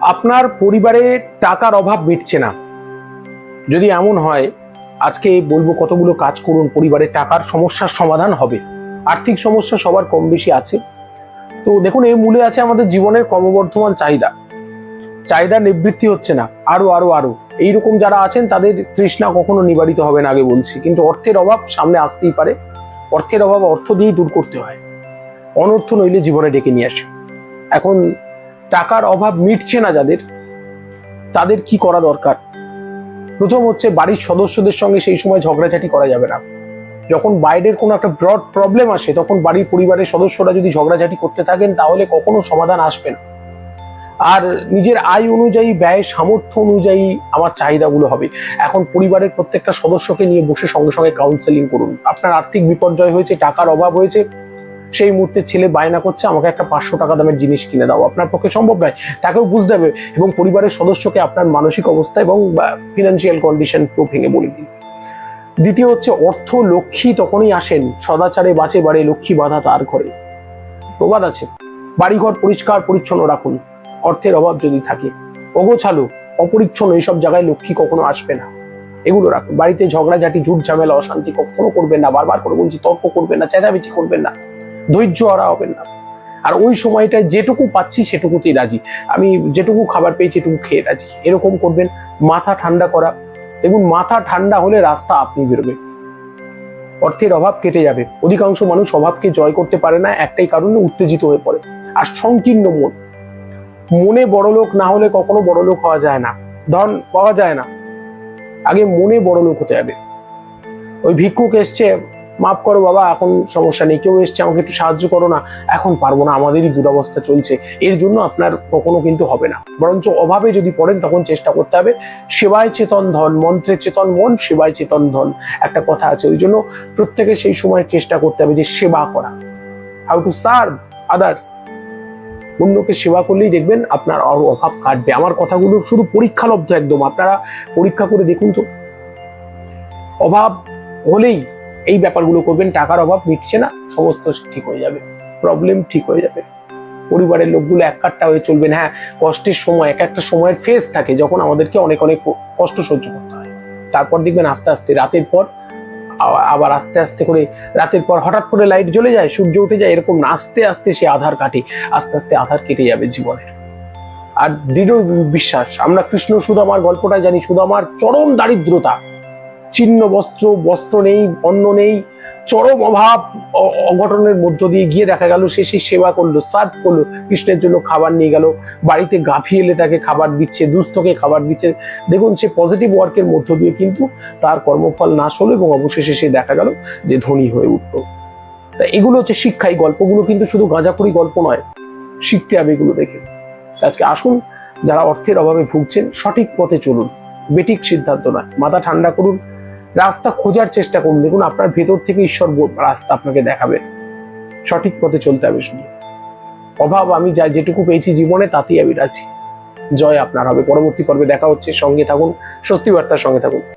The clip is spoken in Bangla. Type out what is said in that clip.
আপনার পরিবারে টাকার অভাব মিটছে না। যদি এমন হয়, আজকে বলব কতগুলো কাজ করুন, পরিবারে টাকার সমস্যার সমাধান হবে। আর্থিক সমস্যা সবার কম বেশি আছে। তো দেখুন, এই মূলে আছে আমাদের জীবনের ক্রমবর্ধমান চাহিদা। চাহিদা নিবৃত্তি হচ্ছে না, আরও আরও আরও। এইরকম যারা আছেন, তাদের তৃষ্ণা কখনো নিবারিত হবে না, আগে বলছি। কিন্তু অর্থের অভাব সামনে আসতেই পারে। অর্থের অভাব অর্থ দিয়েই দূর করতে হয়। অনর্থ নইলে জীবনে ডেকে নিয়ে আসে। এখন টাকার অভাব মিটছে না যাদের, তাদের কি করা দরকার? প্রথম হচ্ছে বাড়ির সদস্যদের সঙ্গে সেই সময় ঝগড়াঝাটি করা যাবে না। যখন বাইরের কোনো একটা ব্রড প্রবলেম আসে, তখন বাড়ির পরিবারের সদস্যরা যদি ঝগড়াঝাটি করতে থাকেন, তাহলে কখনো সমাধান আসবে না। আর নিজের আয় অনুযায়ী, ব্যয় সামর্থ্য অনুযায়ী আমার চাহিদাগুলো হবে। এখন পরিবারের প্রত্যেকটা সদস্যকে নিয়ে বসে সঙ্গে সঙ্গে কাউন্সেলিং করুন। আপনার আর্থিক বিপর্যয় হয়েছে, টাকার অভাব হয়েছে সেই মুহূর্তে ছেলে বায়না করছে, আমাকে একটা পাঁচশো টাকা দামের জিনিস কিনে দাও। আপনার পক্ষে সম্ভব নয়। তাকেও বুঝতে হবে এবং পরিবারের সদস্যকে আপনার মানসিক অবস্থা এবং ফিনান্সিয়াল কন্ডিশন পুরো ভেঙে বলে দিন। দ্বিতীয় হচ্ছে, অর্থ লক্ষ্মী তখনই আসেন, সদাচারে বাঁচে বাড়ে লক্ষ্মী বাধা তার ঘরে। প্রবাদ আছে। বাড়িঘর পরিষ্কার, পরিচ্ছন্ন রাখুন। অর্থের অভাব যদি থাকে। অগোছালো অপরিচ্ছন্ন এইসব জায়গায় লক্ষ্মী কখনো আসবে না। এগুলো রাখুন। বাড়িতে ঝগড়াঝাটি ঝুট ঝামেলা অশান্তি কখনো করবেন না। বারবার করে বলছি, তর্ক করবেন না, চেঁচামেচি করবেন না। ধৈর্য হারা হবেন না। আর ওই সময়টায় যেটুকু পাচ্ছি সেটুকুতেই রাজি। আমি যেটুকু খাবার পেয়েছি এটুকু খেয়ে রাজি। এরকম করবেন, মাথা ঠান্ডা করা। দেখুন, মাথা ঠান্ডা হলে রাস্তা আপনি বেরোবে। অর্থের অভাব কেটে যাবে। অধিকাংশ মানুষ অভাবকে জয় করতে পারে না, একটাই কারণে উত্তেজিত হয়ে পড়ে। আর সংকীর্ণ মন। মনে বড়লোক না হলে কখনো বড়লোক হওয়া যায় না। ধন পাওয়া যায় না। আগে মনে বড়লোক হতে হবে। ওই ভিক্ষুক এসছে মাফ করো বাবা, এখন সমস্যা নেই। কেউ এসছে, আমাকে একটু সাহায্য করো না। এখন পারব না, আমাদেরই দুরবস্থা চলছে। এর জন্য আপনার কখনো কিন্তু হবে না। বরঞ্চ অভাবে যদি পড়েন, তখন চেষ্টা করতে হবে। সেবায় চেতন ধন, মন্ত্রে চেতন মন, সেবায় চেতন ধন। একটা কথা আছে, ওই জন্য প্রত্যেকে সেই সময় চেষ্টা করতে হবে যে সেবা করা। হাউ টু সার্ভ আদার্স অন্যকে সেবা করলেই দেখবেন আপনার আরও অভাব কাটবে। আমার কথাগুলো শুধু পরীক্ষালব্ধ একদম। আপনারা পরীক্ষা করে দেখুন তো। অভাব হলেই এই ব্যাপারগুলো করবেন, টাকার অভাব মিটছে না, সমস্ত ঠিক হয়ে যাবে প্রবলেম ঠিক হয়ে যাবে। পরিবারের লোকগুলো এক কাট্টা হয়ে চলবেন হ্যাঁ কষ্টের সময়, এক একটা সময়ের ফেজ থাকে, যখন আমাদেরকে অনেক অনেক কষ্ট সহ্য করতে হয়। তারপর দেখবেন আস্তে আস্তে রাতের পর আবার আস্তে আস্তে করে রাতের পর হঠাৎ করে লাইট জ্বলে যায়, সূর্য উঠে যায়, এরকম আস্তে আস্তে সে আধার কাটে, আস্তে আস্তে আধার কেটে যাবে জীবনের। আর দৃঢ় বিশ্বাস, আমরা কৃষ্ণ সুদামার গল্পটা জানি, সুদামার চরম দারিদ্রতা। ছিন্ন বস্ত্র বস্ত্র নেই অন্ন নেই, চরম অভাব অঘটনের মধ্য দিয়ে গিয়ে দেখা গেল সে সেবা করল, সার্ভ করল, কৃষ্ণের জন্য খাবার নিয়ে গেল, বাড়িতে গাফি এলে তাকে খাবার দিচ্ছে, দুস্থকে খাবার দিচ্ছে। দেখুন সে পজিটিভ ওয়ার্কের মধ্য দিয়ে কিন্তু তার কর্মফল নাশ হলো এবং অবশেষে সে দেখা গেল যে ধনী হয়ে উঠল। তা এগুলো হচ্ছে শিক্ষা এই গল্পগুলো কিন্তু শুধু গাঁজাখুরি গল্প নয়, শিখতে হবে এগুলো দেখে। আজকে আসুন, যারা অর্থের অভাবে ভুগছেন, সঠিক পথে চলুন বেটিক সিদ্ধান্ত নয়, মাথা ঠান্ডা করুন রাস্তা খোঁজার চেষ্টা করুন। দেখুন, আপনার ভেতর থেকে ঈশ্বর রাস্তা আপনাকে দেখাবে। সঠিক পথে চলতে হবে শুধু। অভাব, আমি যা যেটুকু পেয়েছি জীবনে, তাতেই আমি রাজি। জয় আপনার হবে। পরবর্তী পর্বে দেখা হচ্ছে। সঙ্গে থাকুন। স্বস্তি বার্তার সঙ্গে থাকুন।